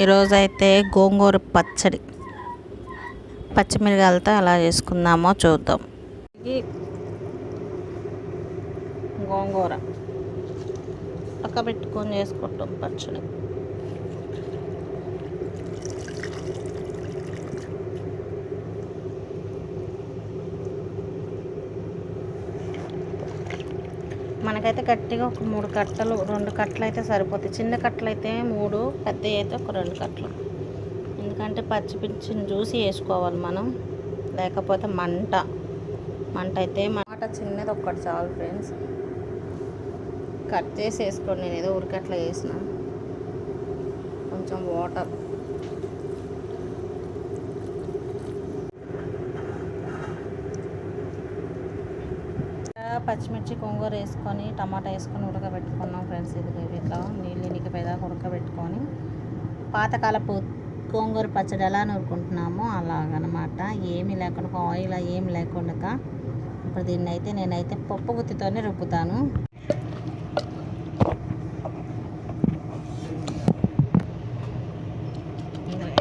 ఈరోజు అయితే గోంగూర పచ్చడి. పచ్చిమిరకాయలతో ఎలా చేసుకుందామో చూద్దాం. గోంగూర. పక్క పెట్టుకొని చేసుకుంటాం పచ్చడి. మనకైతే గట్టిగా ఒక మూడు కట్టలు రెండు కట్టలు అయితే సరిపోతాయి. చిన్న కట్టలు అయితే మూడు పెద్ద అయితే ఒక రెండు కట్టలు. ఎందుకంటే పచ్చిమిర్చిని చూసి వేసుకోవాలి మనం. లేకపోతే మంట. మంట అయితే మాట చిన్నది ఒక్కటి చాలు ఫ్రెండ్స్. కట్ చేసి వేసుకోండి. నేను ఏదో ఉరికట్లా వేసిన కొంచెం వాటర్. పచ్చిమిర్చి కొంగూర వేసుకొని టమాటా వేసుకొని ఉడకబెట్టుకున్నాం ఫ్రెండ్స్. ఇది ఇట్లా నీళ్ళు ఇనికిపోయేదాకా ఉడకబెట్టుకొని పాతకాలపు గోంగూర పచ్చడి ఎలా నూరుకుంటున్నామో అలాగనమాట. ఏమీ లేకుండా ఆయిల్ ఏమి లేకుండా ఇప్పుడు దీన్ని అయితే నేనైతే పప్పు గుత్తితోనే రుబ్బుతాను.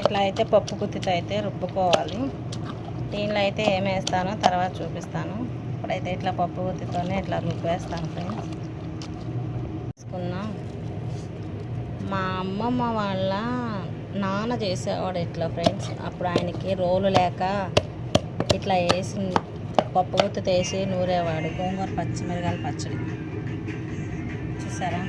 ఇట్లా అయితే పప్పు గుత్తితో అయితే రుబ్బుకోవాలి. దీనిలో అయితే ఏమేస్తానో తర్వాత చూపిస్తాను. ఇప్పుడైతే ఇట్లా పప్పు గుత్తితోనే ఇట్లా రుబ్బేస్తాను ఫ్రెండ్స్. తీసుకున్నాం. మా అమ్మమ్మ వాళ్ళ నాన్న చేసేవాడు ఇట్లా ఫ్రెండ్స్. అప్పుడు ఆయనకి రోలు లేక ఇట్లా వేసి పప్పు గుత్తితో వేసి నూరేవాడు. గోంగూర పచ్చిమిరకాయల పచ్చడి. చూసారా?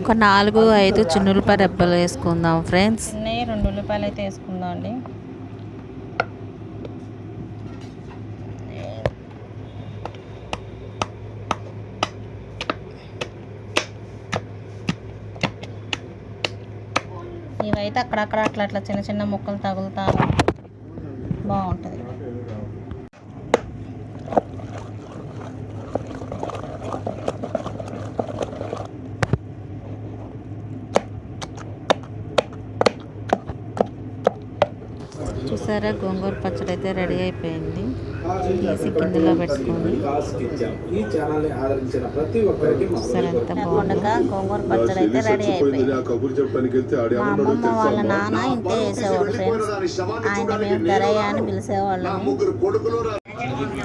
ఒక నాలుగు ఐదు చిన్నులపాయ రెబ్బలు వేసుకుందాం ఫ్రెండ్స్. చిన్నవి రెండు ఉల్లిపాయలు అయితే వేసుకుందాం అండి. ఇవైతే అక్కడక్కడ అట్లా అట్లా చిన్న చిన్న ముక్కలు తగులుతా బాగుంటుంది. చూసారా? గోంగూర పచ్చడి అయితే రెడీ అయిపోయింది. తీసి గిన్నెలో పెట్టుకొని. చూసారా ఎంత బాగుండగా గోంగూర పచ్చడి అయితే రెడీ అయిపోయింది. మా అమ్మమ్మ వాళ్ళ నాన్న ఇంతే వేసేవాడు ఫ్రెండ్స్. ఆయన మేము దరయ్య అని పిలిచేవాళ్ళము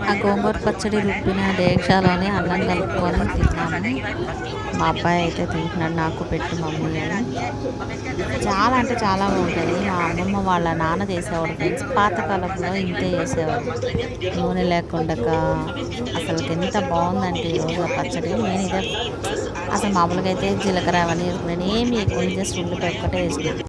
ఆ గోంగూర పచ్చడి రుబ్బిన డేక్షాలోనే అన్నం కలుపుకొని తిన్నాము మా అబ్బాయి అయితే తింటున్నాడు నాకు పెట్టు మమ్మీ అని. చాలా అంటే చాలా బాగుంటుంది. మా అమ్మమ్మ వాళ్ళ నాన్న చేసేవాడు ఫ్రెండ్స్. పాతకాలంలో ఇంతే చేసేవాడు నూనె లేకుండా అసలు ఎంత బాగుందంటే ఈరోజు ఆ పచ్చడి. నేను ఇదే అసలు మామూలుగా అయితే జీలకర్ర అవన్నీ వేసుకున్నాను ఏమి ఎక్కువ జస్ట్ ఉల్లిపాయ ఒక్కటే వేసుకున్నాను.